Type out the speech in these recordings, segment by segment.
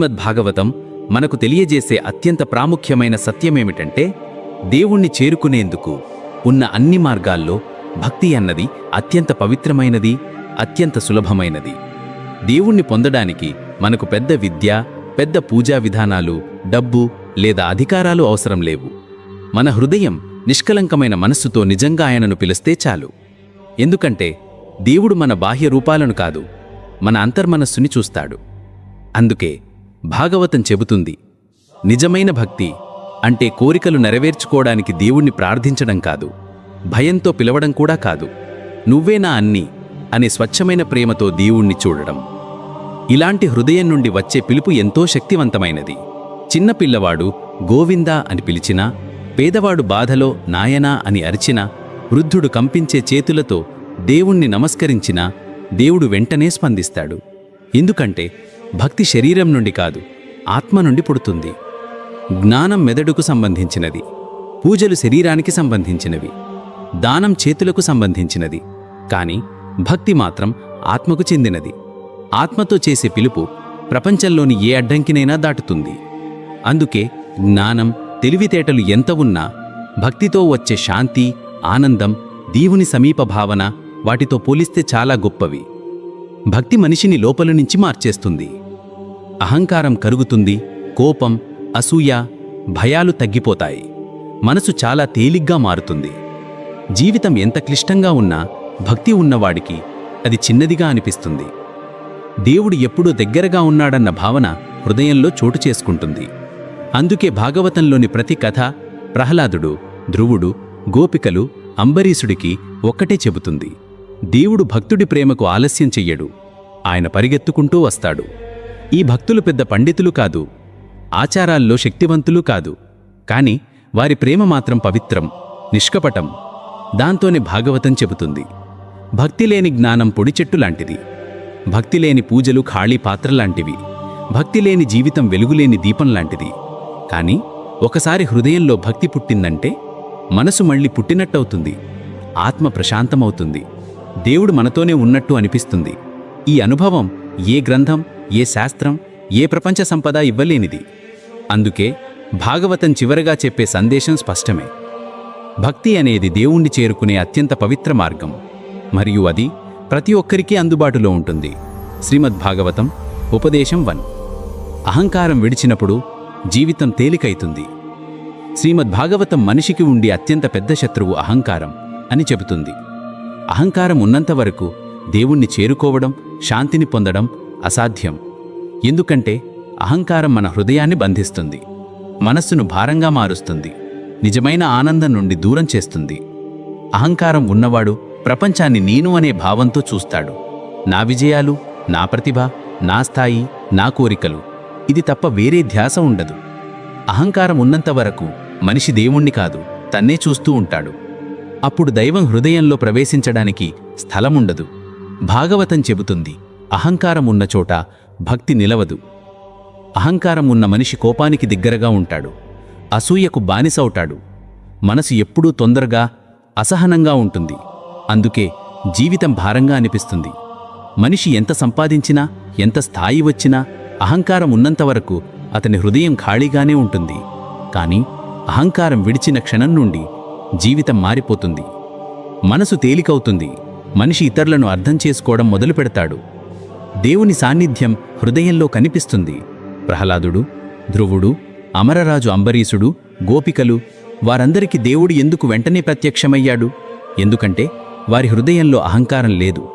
భాగవతం మనకు తెలియజేసే అత్యంత ప్రాముఖ్యమైన సత్యమేమిటంటే దేవుణ్ణి చేరుకునేందుకు ఉన్న అన్ని మార్గాల్లో భక్తి అన్నది అత్యంత పవిత్రమైనది అత్యంత సులభమైనది. దేవుణ్ణి పొందడానికి మనకు పెద్ద విద్య పెద్ద పూజా విధానాలు డబ్బు లేదా అధికారాలు అవసరం లేవు. మన హృదయం నిష్కలంకమైన మనస్సుతో నిజంగా ఆయనను పిలిస్తే చాలు. ఎందుకంటే దేవుడు మన బాహ్య రూపాలను కాదు మన అంతర్మనస్సుని చూస్తాడు. అందుకే భాగవతం చెబుతుంది. నిజమైన భక్తి అంటే కోరికలు నెరవేర్చుకోవడానికి దేవుణ్ణి ప్రార్థించడం కాదు. భయంతో పిలవడం కూడా కాదు. నువ్వే నా అన్ని అనే స్వచ్ఛమైన ప్రేమతో దేవుణ్ణి చూడడం. ఇలాంటి హృదయం నుండి వచ్చే పిలుపు ఎంతో శక్తివంతమైనది. చిన్నపిల్లవాడు గోవిందా అని పిలిచినా పేదవాడు బాధలో నాయనా అని అరిచినా వృద్ధుడు కంపించే చేతులతో దేవుణ్ణి నమస్కరించినా దేవుడు వెంటనే స్పందిస్తాడు. ఎందుకంటే భక్తి శరీరం నుండి కాదు ఆత్మ నుండి పుడుతుంది. జ్ఞానం మెదడుకు సంబంధించినది పూజలు శరీరానికి సంబంధించినవి దానం చేతులకు సంబంధించినది కాని భక్తి మాత్రం ఆత్మకు చెందినది. ఆత్మతో చేసే పిలుపు ప్రపంచంలోని ఏ అడ్డంకినైనా దాటుతుంది. అందుకే జ్ఞానం తెలివితేటలు ఎంత ఉన్నా భక్తితో వచ్చే శాంతి ఆనందం దీవుని సమీప భావన వాటితో పోలిస్తే చాలా గొప్పవి. భక్తి మనిషిని లోపల నుంచి మార్చేస్తుంది. అహంకారం కరుగుతుంది కోపం అసూయ భయాలు తగ్గిపోతాయి. మనసు చాలా తేలిగ్గా మారుతుంది. జీవితం ఎంత క్లిష్టంగా ఉన్నా భక్తి ఉన్నవాడికి అది చిన్నదిగా అనిపిస్తుంది. దేవుడు ఎప్పుడూ దగ్గరగా ఉన్నాడన్న భావన హృదయంలో చోటు చేసుకుంటుంది. అందుకే భాగవతంలోని ప్రతి కథ ప్రహ్లాదుడు ధ్రువుడు గోపికలు అంబరీషుడికి ఒక్కటే చెబుతుంది. దేవుడు భక్తుడి ప్రేమకు ఆలస్యం చెయ్యడు. ఆయన పరిగెత్తుకుంటూ వస్తాడు. ఈ భక్తులు పెద్ద పండితులు కాదు. ఆచారాల్లో శక్తివంతులు కాదు. కాని వారి ప్రేమ మాత్రం పవిత్రం నిష్కపటం. దాంతోనే భాగవతం చెబుతుంది. భక్తిలేని జ్ఞానం పొడిచెట్టు లాంటిది. భక్తిలేని పూజలు ఖాళీ పాత్రలాంటివి భక్తిలేని జీవితం వెలుగులేని దీపం లాంటిది. కాని ఒకసారి హృదయంలో భక్తి పుట్టిందంటే మనసు మళ్ళీ పుట్టినట్టవుతుంది. ఆత్మ ప్రశాంతమవుతుంది. దేవుడు మనతోనే ఉన్నట్టు అనిపిస్తుంది. ఈ అనుభవం ఏ గ్రంథం ఏ శాస్త్రం ఏ ప్రపంచ సంపద ఇవ్వలేనిది. అందుకే భాగవతం చివరగా చెప్పే సందేశం స్పష్టమే. భక్తి అనేది దేవుణ్ణి చేరుకునే అత్యంత పవిత్ర మార్గం. మరియు అది ప్రతి ఒక్కరికీ అందుబాటులో ఉంటుంది. శ్రీమద్ భాగవతం ఉపదేశం వన్. అహంకారం విడిచినప్పుడు జీవితం తేలికైతుంది. శ్రీమద్భాగవతం మనిషికి ఉండి అత్యంత పెద్ద శత్రువు అహంకారం అని చెబుతుంది. అహంకారం ఉన్నంత వరకు దేవుణ్ణి చేరుకోవడం శాంతిని పొందడం అసాధ్యం. ఎందుకంటే అహంకారం మన హృదయాన్ని బంధిస్తుంది మనస్సును భారంగా మారుస్తుంది నిజమైన ఆనందం నుండి దూరం చేస్తుంది. అహంకారం ఉన్నవాడు ప్రపంచాన్ని నేను అనే భావంతో చూస్తాడు. నా విజయాలు నా ప్రతిభ నా స్థాయి నా కోరికలు ఇది తప్ప వేరే ధ్యాస ఉండదు. అహంకారం ఉన్నంత వరకు మనిషి దేవుణ్ణి కాదు తన్నే చూస్తూ ఉంటాడు. అప్పుడు దైవం హృదయంలో ప్రవేశించడానికి స్థలముండదు. భాగవతం చెబుతుంది అహంకారం ఉన్న చోట భక్తి నిలవదు. అహంకారం ఉన్న మనిషి కోపానికి దగ్గరగా ఉంటాడు అసూయకు బానిసవుతాడు మనసు ఎప్పుడూ తొందరగా అసహనంగా ఉంటుంది. అందుకే జీవితం భారంగా అనిపిస్తుంది. మనిషి ఎంత సంపాదించినా ఎంత స్థాయి వచ్చినా అహంకారం ఉన్నంతవరకు అతని హృదయం ఖాళీగానే ఉంటుంది. కానీ అహంకారం విడిచిన క్షణం నుండి జీవితం మారిపోతుంది. మనసు తేలికవుతుంది. మనిషి ఇతరులను అర్థం చేసుకోవడం మొదలు పెడతాడు. దేవుని సాన్నిధ్యం హృదయంలో కనిపిస్తుంది. ప్రహ్లాదుడు ధ్రువుడు అమరరాజు అంబరీషుడు గోపికలు వారందరికీ దేవుడు ఎందుకు వెంటనే ప్రత్యక్షమయ్యాడు? ఎందుకంటే వారి హృదయంలో అహంకారం లేదు.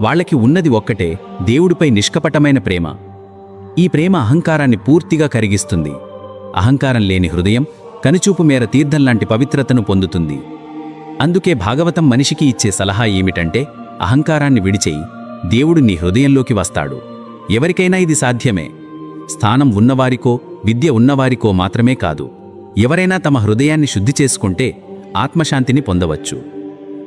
వాళ్ళకి ఉన్నది ఒక్కటే దేవుడిపై నిష్కపటమైన ప్రేమ. ఈ ప్రేమ అహంకారాన్ని పూర్తిగా కరిగిస్తుంది. అహంకారం లేని హృదయం కనుచూపు మేర తీర్థంలాంటి పవిత్రతను పొందుతుంది. అందుకే భాగవతం మనిషికి ఇచ్చే సలహా ఏమిటంటే అహంకారాన్ని విడిచేయి దేవుడు నీ హృదయంలోకి వస్తాడు. ఎవరికైనా ఇది సాధ్యమే. స్థానం ఉన్నవారికో విద్య ఉన్నవారికో మాత్రమే కాదు. ఎవరైనా తమ హృదయాన్ని శుద్ధి చేసుకుంటే ఆత్మశాంతిని పొందవచ్చు.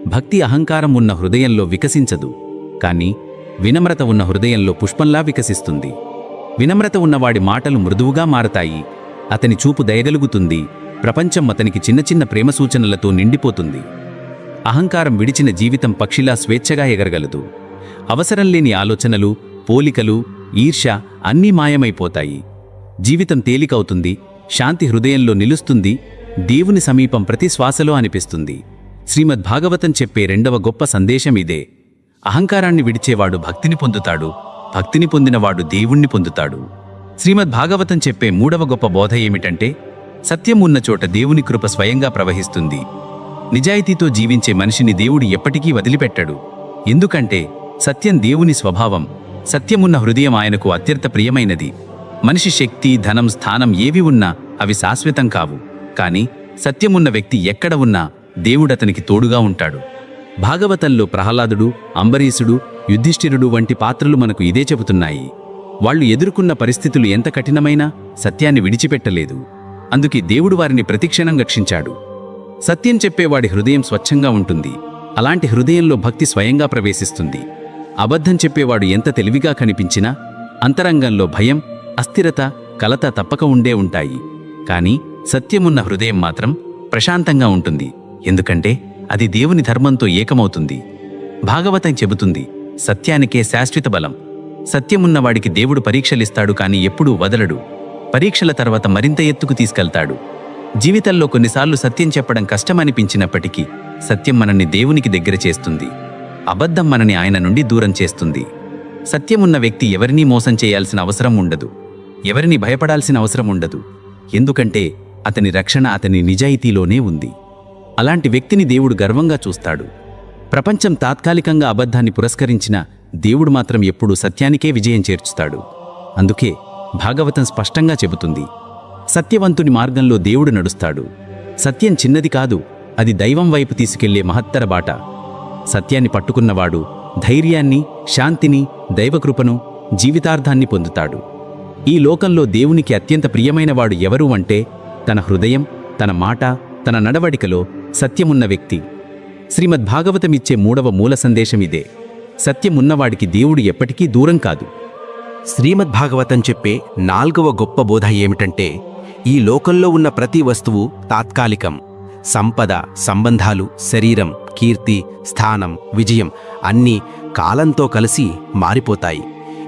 భక్తి అహంకారం ఉన్న హృదయంలో వికసించదు. కానీ వినమ్రత ఉన్న హృదయంలో పుష్పంలా వికసిస్తుంది. వినమ్రత ఉన్నవాడి మాటలు మృదువుగా మారతాయి. అతని చూపు దయగలుగుతుంది. ప్రపంచం అతనికి చిన్న చిన్న ప్రేమ సూచనలతో నిండిపోతుంది. అహంకారం విడిచిన జీవితం పక్షిలా స్వేచ్ఛగా ఎగరగలదు. అవసరం లేని ఆలోచనలు పోలికలు ఈర్ష అన్నీ మాయమైపోతాయి. జీవితం తేలికవుతుంది శాంతి హృదయంలో నిలుస్తుంది దేవుని సమీపం ప్రతి శ్వాసలో అనిపిస్తుంది. శ్రీమద్ భాగవతం చెప్పే రెండవ గొప్ప సందేశం ఇదే. అహంకారాన్ని విడిచేవాడు భక్తిని పొందుతాడు భక్తిని పొందినవాడు దేవుణ్ణి పొందుతాడు. శ్రీమద్ భాగవతం చెప్పే మూడవ గొప్ప బోధ ఏమిటంటే సత్యం ఉన్న చోట దేవుని కృప స్వయంగా ప్రవహిస్తుంది. నిజాయితీతో జీవించే మనిషిని దేవుడు ఎప్పటికీ వదిలిపెట్టడు. ఎందుకంటే సత్యం దేవుని స్వభావం సత్యమున్న హృదయం ఆయనకు అత్యంత ప్రియమైనది. మనిషి శక్తి ధనం స్థానం ఏవి ఉన్నా అవి శాశ్వతం కావు. కాని సత్యమున్న వ్యక్తి ఎక్కడ ఉన్నా దేవుడతనికి తోడుగా ఉంటాడు. భాగవతంలో ప్రహ్లాదుడు అంబరీషుడు యుద్ధిష్ఠిరుడు వంటి పాత్రలు మనకు ఇదే చెబుతున్నాయి. వాళ్ళు ఎదుర్కొన్న పరిస్థితులు ఎంత కఠినమైనా సత్యాన్ని విడిచిపెట్టలేదు. అందుకే దేవుడు వారిని ప్రతిక్షణం రక్షించాడు. సత్యం చెప్పేవాడి హృదయం స్వచ్ఛంగా ఉంటుంది. అలాంటి హృదయంలో భక్తి స్వయంగా ప్రవేశిస్తుంది. అబద్ధం చెప్పేవాడు ఎంత తెలివిగా కనిపించినా అంతరంగంలో భయం అస్థిరత కలత తప్పక ఉండే ఉంటాయి. కాని సత్యమున్న హృదయం మాత్రం ప్రశాంతంగా ఉంటుంది. ఎందుకంటే అది దేవుని ధర్మంతో ఏకమవుతుంది. భాగవతం చెబుతుంది సత్యానికే శాశ్వత బలం. సత్యమున్నవాడికి దేవుడు పరీక్షలిస్తాడు కాని ఎప్పుడూ వదలడు. పరీక్షల తర్వాత మరింత ఎత్తుకు తీసుకెళ్తాడు. జీవితంలో కొన్నిసార్లు సత్యం చెప్పడం కష్టమనిపించినప్పటికీ సత్యం మనల్ని దేవునికి దగ్గర చేస్తుంది. అబద్ధం మనని ఆయన నుండి దూరం చేస్తుంది. సత్యమున్న వ్యక్తి ఎవరినీ మోసం చేయాల్సిన అవసరం ఉండదు. ఎవరిని భయపడాల్సిన అవసరం ఉండదు. ఎందుకంటే అతని రక్షణ అతని నిజాయితీలోనే ఉంది. అలాంటి వ్యక్తిని దేవుడు గర్వంగా చూస్తాడు. ప్రపంచం తాత్కాలికంగా అబద్ధాన్ని పురస్కరించిన దేవుడు మాత్రం ఎప్పుడూ సత్యానికే విజయం చేర్చుతాడు. అందుకే భాగవతం స్పష్టంగా చెబుతుంది. సత్యవంతుని మార్గంలో దేవుడు నడుస్తాడు. సత్యం చిన్నది కాదు అది దైవం వైపు తీసుకెళ్ళే మహత్తర బాట. సత్యాన్ని పట్టుకున్నవాడు ధైర్యాన్ని శాంతిని దైవకృపను జీవితార్థాన్ని పొందుతాడు. ఈ లోకంలో దేవునికి అత్యంత ప్రియమైనవాడు ఎవరు అంటే తన హృదయం తన మాట తన నడవడికలో సత్యమున్న వ్యక్తి. శ్రీమద్భాగవతమిచ్చే మూడవ మూల సందేశం ఇదే. సత్యమున్నవాడికి దేవుడు ఎప్పటికీ దూరం కాదు. శ్రీమద్భాగవతం చెప్పే నాల్గవ గొప్ప బోధ ఏమిటంటే ఈ లోకంలో ఉన్న ప్రతి వస్తువు తాత్కాలికం. సంపద సంబంధాలు శరీరం కీర్తి స్థానం విజయం అన్నీ కాలంతో కలిసి మారిపోతాయి.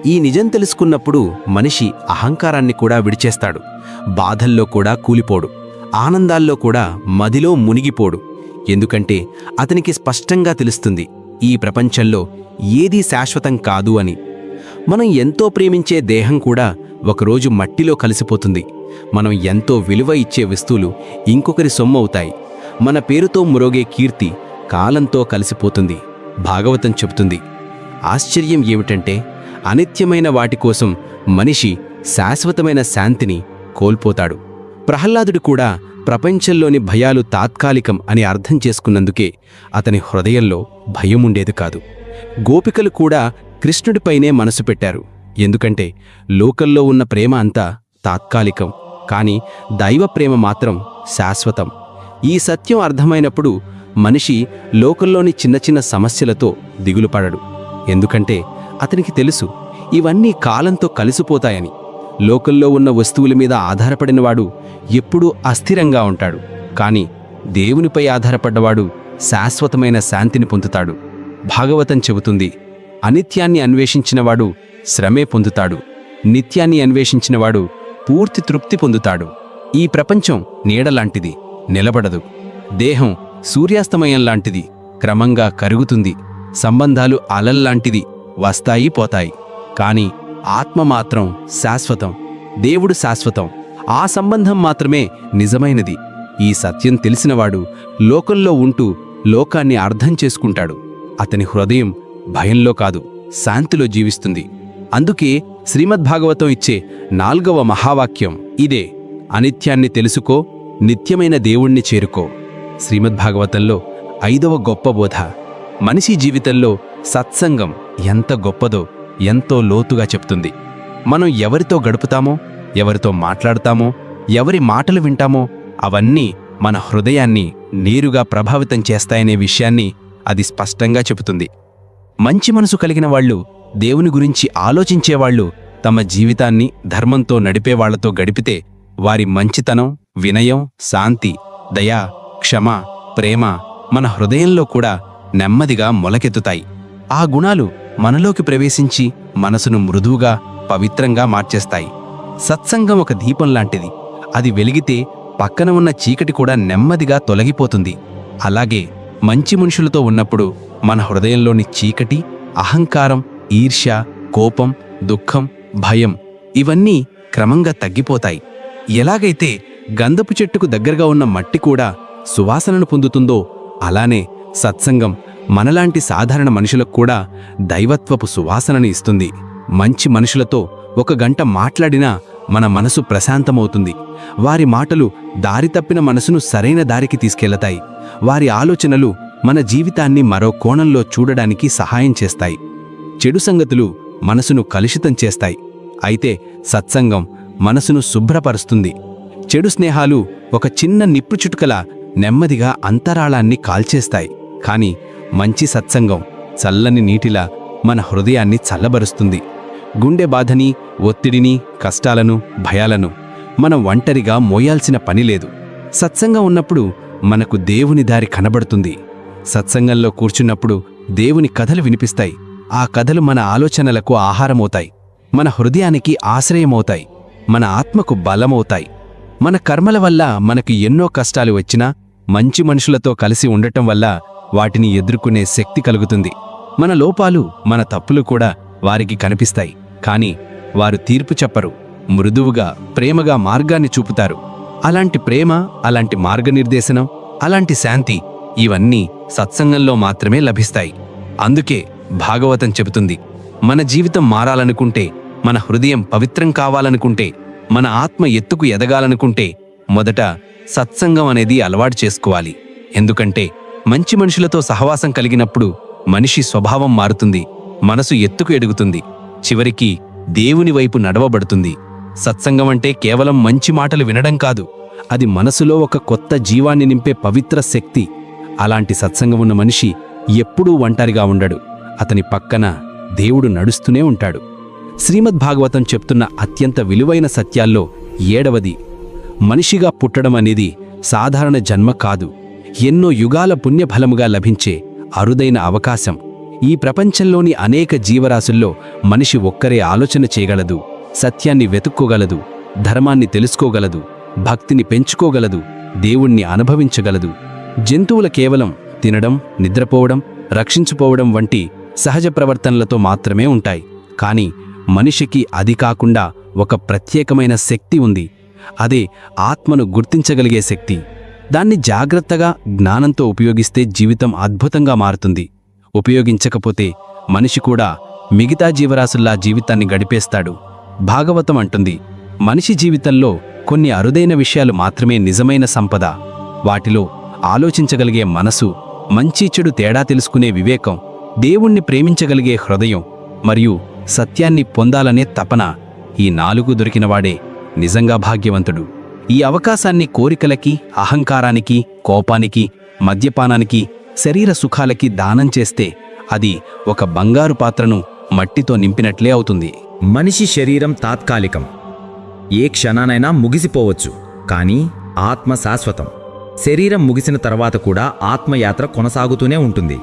ఈ నిజం తెలుసుకున్నప్పుడు మనిషి అహంకారాన్ని కూడా విడిచేస్తాడు. బాధల్లో కూడా కూలిపోడు. ఆనందాల్లో కూడా మదిలో మునిగిపోడు. ఎందుకంటే అతనికి స్పష్టంగా తెలుస్తుంది ఈ ప్రపంచంలో ఏదీ శాశ్వతం కాదు అని. మనం ఎంతో ప్రేమించే దేహం కూడా ఒకరోజు మట్టిలో కలిసిపోతుంది. మనం ఎంతో విలువ ఇచ్చే వస్తువులు ఇంకొకరి సొమ్మవుతాయి మన పేరుతో మురోగే కీర్తి కాలంతో కలిసిపోతుంది. భాగవతం చెబుతుంది. ఆశ్చర్యం ఏమిటంటే అనిత్యమైన వాటి కోసం మనిషి శాశ్వతమైన శాంతిని కోల్పోతాడు. ప్రహ్లాదుడు కూడా ప్రపంచంలోని భయాలు తాత్కాలికం అని అర్థం చేసుకున్నందుకే అతని హృదయంలో భయం ఉండేది కాదు. గోపికలు కూడా కృష్ణుడిపైనే మనసు పెట్టారు. ఎందుకంటే లోకల్లో ఉన్న ప్రేమ అంతా తాత్కాలికం. కాని దైవ ప్రేమ మాత్రం శాశ్వతం. ఈ సత్యం అర్థమైనప్పుడు మనిషి లోకంలోని చిన్న చిన్న సమస్యలతో దిగులుపడడు ఎందుకంటే అతనికి తెలుసు ఇవన్నీ కాలంతో కలిసిపోతాయని. లోకల్లో ఉన్న వస్తువుల మీద ఆధారపడినవాడు ఎప్పుడూ అస్థిరంగా ఉంటాడు. కాని దేవునిపై ఆధారపడ్డవాడు శాశ్వతమైన శాంతిని పొందుతాడు. భాగవతం చెబుతుంది అనిత్యాన్ని అన్వేషించినవాడు శ్రమే పొందుతాడు. నిత్యాన్ని అన్వేషించినవాడు పూర్తి తృప్తి పొందుతాడు. ఈ ప్రపంచం నీడలాంటిది నిలబడదు. దేహం సూర్యాస్తమయం లాంటిది క్రమంగా కరుగుతుంది. సంబంధాలు అలల్లాంటిది వస్తాయి పోతాయి. కాని ఆత్మ మాత్రం శాశ్వతం దేవుడు శాశ్వతం. ఆ సంబంధం మాత్రమే నిజమైనది. ఈ సత్యం తెలిసినవాడు లోకంలో ఉంటూ లోకాన్ని అర్థం చేసుకుంటాడు. అతని హృదయం భయంలో కాదు శాంతిలో జీవిస్తుంది. అందుకే శ్రీమద్భాగవతం ఇచ్చే నాల్గవ మహావాక్యం ఇదే. అనిత్యాన్ని తెలుసుకో నిత్యమైన దేవుణ్ణి చేరుకో. శ్రీమద్భాగవతంలో ఐదవ గొప్ప బోధ. మనిషి జీవితంలో సత్సంగం ఎంత గొప్పదో ఎంతో లోతుగా చెప్తుంది. మనం ఎవరితో గడుపుతామో ఎవరితో మాట్లాడతామో ఎవరి మాటలు వింటామో అవన్నీ మన హృదయాన్ని నేరుగా ప్రభావితం చేస్తాయనే విషయాన్ని అది స్పష్టంగా చెబుతుంది. మంచి మనసు కలిగిన వాళ్ళు దేవుని గురించి ఆలోచించేవాళ్ళు తమ జీవితాన్ని ధర్మంతో నడిపేవాళ్ళతో గడిపితే వారి మంచితనం వినయం శాంతి దయ క్షమ ప్రేమ మన హృదయంలో కూడా నెమ్మదిగా మొలకెత్తుతాయి. ఆ గుణాలు మనలోకి ప్రవేశించి మనసును మృదువుగా పవిత్రంగా మార్చేస్తాయి. సత్సంగం ఒక దీపం లాంటిది. అది వెలిగితే పక్కన ఉన్న చీకటి కూడా నెమ్మదిగా తొలగిపోతుంది. అలాగే మంచి మనుషులతో ఉన్నప్పుడు మన హృదయంలోని చీకటి అహంకారం ఈర్ష్య కోపం దుఃఖం భయం ఇవన్నీ క్రమంగా తగ్గిపోతాయి. ఎలాగైతే గంధపు చెట్టుకు దగ్గరగా ఉన్న మట్టి కూడా సువాసనను పొందుతుందో అలానే సత్సంగం మనలాంటి సాధారణ మనుషులకు కూడా దైవత్వపు సువాసనని ఇస్తుంది. మంచి మనుషులతో ఒక గంట మాట్లాడినా మన మనసు ప్రశాంతమవుతుంది. వారి మాటలు దారి తప్పిన మనసును సరైన దారికి తీసుకెళ్ళతాయి వారి ఆలోచనలు మన జీవితాన్ని మరో కోణంలో చూడడానికి సహాయం చేస్తాయి. చెడు సంగతులు మనసును కలుషితం చేస్తాయి. అయితే సత్సంగం మనసును శుభ్రపరుస్తుంది. చెడు స్నేహాలు ఒక చిన్న నిప్పు చుటుకల నెమ్మదిగా అంతరాళాన్ని కాల్చేస్తాయి. కాని మంచి సత్సంగం చల్లని నీటిలా మన హృదయాన్ని చల్లబరుస్తుంది. గుండె బాధని ఒత్తిడిని కష్టాలను భయాలను మనం ఒంటరిగా మోయాల్సిన పని లేదు. సత్సంగం ఉన్నప్పుడు మనకు దేవుని దారి కనబడుతుంది. సత్సంగంలో కూర్చున్నప్పుడు దేవుని కథలు వినిపిస్తాయి. ఆ కథలు మన ఆలోచనలకు ఆహారమవుతాయి. మన హృదయానికి ఆశ్రయమవుతాయి. మన ఆత్మకు బలమవుతాయి. మన కర్మల వల్ల మనకు ఎన్నో కష్టాలు వచ్చినా మంచి మనుషులతో కలిసి ఉండటం వల్ల వాటిని ఎదుర్కొనే శక్తి కలుగుతుంది. మన లోపాలు మన తప్పులు కూడా వారికి కనిపిస్తాయి. కాని వారు తీర్పు చెప్పరు మృదువుగా ప్రేమగా మార్గాన్ని చూపుతారు. అలాంటి ప్రేమ అలాంటి మార్గనిర్దేశనం అలాంటి శాంతి ఇవన్నీ సత్సంగంలో మాత్రమే లభిస్తాయి. అందుకే భాగవతం చెబుతుంది మన జీవితం మారాలనుకుంటే మన హృదయం పవిత్రం కావాలనుకుంటే మన ఆత్మ ఎత్తుకు ఎదగాలనుకుంటే మొదట సత్సంగం అనేది అలవాటు చేసుకోవాలి. ఎందుకంటే మంచి మనుషులతో సహవాసం కలిగినప్పుడు మనిషి స్వభావం మారుతుంది మనసు ఎత్తుకు ఎడుగుతుంది చివరికి దేవుని వైపు నడవబడుతుంది. సత్సంగం అంటే కేవలం మంచి మాటలు వినడం కాదు. అది మనసులో ఒక కొత్త జీవాన్ని నింపే పవిత్ర శక్తి. అలాంటి సత్సంగం ఉన్న మనిషి ఎప్పుడూ ఒంటరిగా ఉండడు. అతని పక్కన దేవుడు నడుస్తూనే ఉంటాడు. శ్రీమద్ భాగవతం చెప్తున్న అత్యంత విలువైన సత్యాల్లో ఏడవది. మనిషిగా పుట్టడం అనేది సాధారణ జన్మ కాదు. ఎన్నో యుగాల పుణ్యఫలముగా లభించే అరుదైన అవకాశం. ఈ ప్రపంచంలోని అనేక జీవరాశుల్లో మనిషి ఒక్కరే ఆలోచన చేయగలదు సత్యాన్ని వెతుక్కోగలదు ధర్మాన్ని తెలుసుకోగలదు భక్తిని పెంచుకోగలదు దేవుణ్ణి అనుభవించగలదు. జంతువుల కేవలం తినడం నిద్రపోవడం రక్షించుకోవడం వంటి సహజ ప్రవర్తనలతో మాత్రమే ఉంటాయి. కానీ మనిషికి అది కాకుండా ఒక ప్రత్యేకమైన శక్తి ఉంది. అదే ఆత్మను గుర్తించగలిగే శక్తి. దాన్ని జాగ్రత్తగా జ్ఞానంతో ఉపయోగిస్తే జీవితం అద్భుతంగా మారుతుంది. ఉపయోగించకపోతే మనిషి కూడా మిగతా జీవరాశుల్లా జీవితాన్ని గడిపేస్తాడు. భాగవతం అంటుంది మనిషి జీవితంలో కొన్ని అరుదైన విషయాలు మాత్రమే నిజమైన సంపద. వాటిలో ఆలోచించగలిగే మనసు మంచి చెడు తేడా తెలుసుకునే వివేకం దేవుణ్ణి ప్రేమించగలిగే హృదయం మరియు సత్యాన్ని పొందాలనే తపన ఈ నాలుగు దొరికినవాడే నిజంగా భాగ్యవంతుడు. ఈ అవకాశాన్ని కోరికలకి అహంకారానికి కోపానికి మద్యపానానికి శరీర సుఖాలకి దానం చేస్తే అది ఒక బంగారు పాత్రను మట్టితో నింపినట్లే అవుతుంది. మనిషి శరీరం తాత్కాలికం. ఏ క్షణానైనా ముగిసిపోవచ్చు కానీ ఆత్మ శాశ్వతం. శరీరం ముగిసిన తర్వాత కూడా ఆత్మయాత్ర కొనసాగుతూనే ఉంటుంది.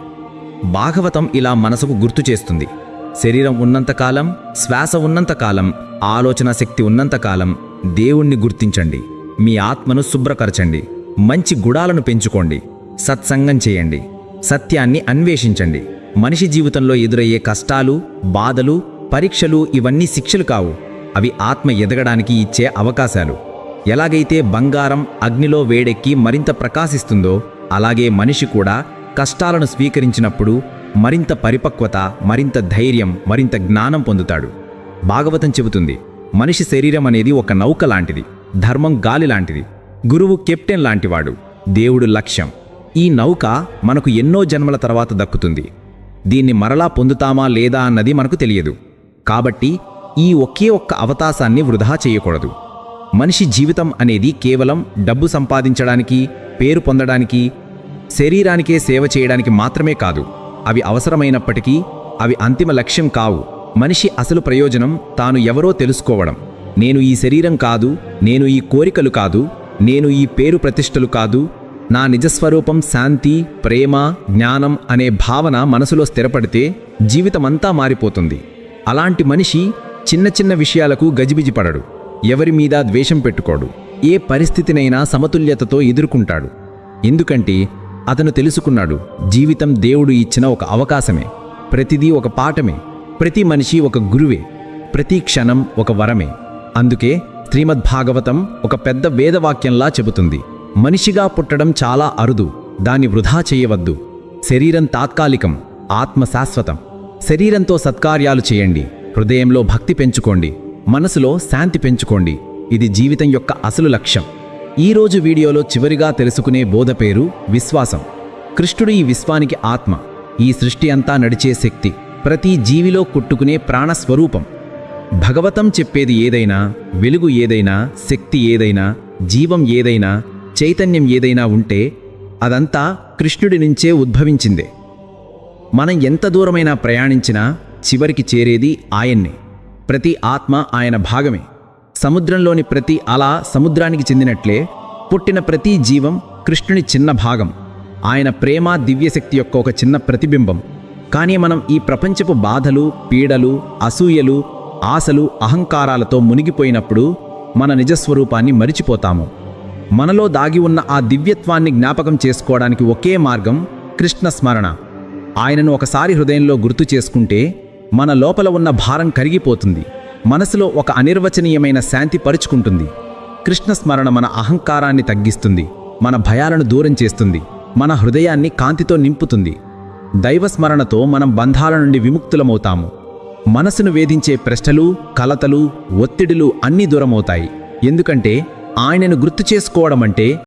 భాగవతం ఇలా మనసుకు గుర్తు చేస్తుంది. శరీరం ఉన్నంతకాలం శ్వాస ఉన్నంతకాలం ఆలోచన శక్తి ఉన్నంతకాలం దేవుణ్ణి గుర్తించండి. మీ ఆత్మను శుభ్రపరచండి. మంచి గుడాలను పెంచుకోండి. సత్సంగం చేయండి. సత్యాన్ని అన్వేషించండి. మనిషి జీవితంలో ఎదురయ్యే కష్టాలు బాధలు పరీక్షలు ఇవన్నీ శిక్షలు కావు. అవి ఆత్మ ఎదగడానికి ఇచ్చే అవకాశాలు. ఎలాగైతే బంగారం అగ్నిలో వేడెక్కి మరింత ప్రకాశిస్తుందో అలాగే మనిషి కూడా కష్టాలను స్వీకరించినప్పుడు మరింత పరిపక్వత మరింత ధైర్యం మరింత జ్ఞానం పొందుతాడు. భాగవతం చెబుతుంది మనిషి శరీరం అనేది ఒక నౌక లాంటిది ధర్మం గాలి లాంటిది గురువు కెప్టెన్ లాంటివాడు దేవుడు లక్ష్యం. ఈ నౌక మనకు ఎన్నో జన్మల తర్వాత దక్కుతుంది. దీన్ని మరలా పొందుతామా లేదా అన్నది మనకు తెలియదు. కాబట్టి ఈ ఒకే ఒక్క అవకాశాన్ని వృధా చేయకూడదు. మనిషి జీవితం అనేది కేవలం డబ్బు సంపాదించడానికి పేరు పొందడానికి శరీరానికే సేవ చేయడానికి మాత్రమే కాదు. అవి అవసరమైనప్పటికీ అవి అంతిమ లక్ష్యం కావు. మనిషి అసలు ప్రయోజనం తాను ఎవరో తెలుసుకోవడం. నేను ఈ శరీరం కాదు నేను ఈ కోరికలు కాదు నేను ఈ పేరు ప్రతిష్టలు కాదు నా నిజస్వరూపం శాంతి ప్రేమ జ్ఞానం అనే భావన మనసులో స్థిరపడితే జీవితమంతా మారిపోతుంది. అలాంటి మనిషి చిన్న చిన్న విషయాలకు గజిబిజి పడడు. ఎవరి మీద ద్వేషం పెట్టుకోడు. ఏ పరిస్థితినైనా సమతుల్యతతో ఎదుర్కొంటాడు. ఎందుకంటే అతను తెలుసుకున్నాడు జీవితం దేవుడు ఇచ్చిన ఒక అవకాశమే. ప్రతిదీ ఒక పాఠమే. ప్రతి మనిషి ఒక గురువే. ప్రతి క్షణం ఒక వరమే. అందుకే శ్రీమద్భాగవతం ఒక పెద్ద వేదవాక్యంలా చెబుతుంది. మనిషిగా పుట్టడం చాలా అరుదు దాన్ని వృధా చేయవద్దు. శరీరం తాత్కాలికం ఆత్మ శాశ్వతం శరీరంతో సత్కార్యాలు చేయండి హృదయంలో భక్తి పెంచుకోండి మనసులో శాంతి పెంచుకోండి ఇది జీవితం యొక్క అసలు లక్ష్యం. ఈరోజు వీడియోలో చివరిగా తెలుసుకునే బోధ పేరు విశ్వాసం. కృష్ణుడు ఈ విశ్వానికి ఆత్మ. ఈ సృష్టి అంతా నడిచే శక్తి ప్రతి జీవిలో కుట్టుకునే ప్రాణస్వరూపం. భగవతం చెప్పేది ఏదైనా వెలుగు ఏదైనా శక్తి ఏదైనా జీవం ఏదైనా చైతన్యం ఏదైనా ఉంటే అదంతా కృష్ణుడి నుంచే ఉద్భవించిందే. మనం ఎంత దూరమైనా ప్రయాణించినా చివరికి చేరేది ఆయన్నే. ప్రతి ఆత్మ ఆయన భాగమే. సముద్రంలోని ప్రతి అల సముద్రానికి చెందినట్లే పుట్టిన ప్రతి జీవం కృష్ణుని చిన్న భాగం. ఆయన ప్రేమ దివ్యశక్తి యొక్క ఒక చిన్న ప్రతిబింబం. కానీ మనం ఈ ప్రపంచపు బాధలు పీడలు అసూయలు ఆశలు అహంకారాలతో మునిగిపోయినప్పుడు మన నిజస్వరూపాన్ని మరిచిపోతాము. మనలో దాగి ఉన్న ఆ దివ్యత్వాన్ని జ్ఞాపకం చేసుకోవడానికి ఒకే మార్గం కృష్ణ స్మరణ. ఆయనను ఒకసారి హృదయంలో గుర్తు చేసుకుంటే మన లోపల ఉన్న భారం కరిగిపోతుంది. మనసులో ఒక అనిర్వచనీయమైన శాంతి పరుచుకుంటుంది. కృష్ణ స్మరణ మన అహంకారాన్ని తగ్గిస్తుంది. మన భయాలను దూరం చేస్తుంది. మన హృదయాన్ని కాంతితో నింపుతుంది. దైవస్మరణతో మనం బంధాల నుండి విముక్తులమవుతాము. మనసును వేధించే ప్రశ్నలు కలతలు ఒత్తిడులు అన్నీ దూరమవుతాయి. ఎందుకంటే ఆయనను గుర్తు చేసుకోవడం అంటే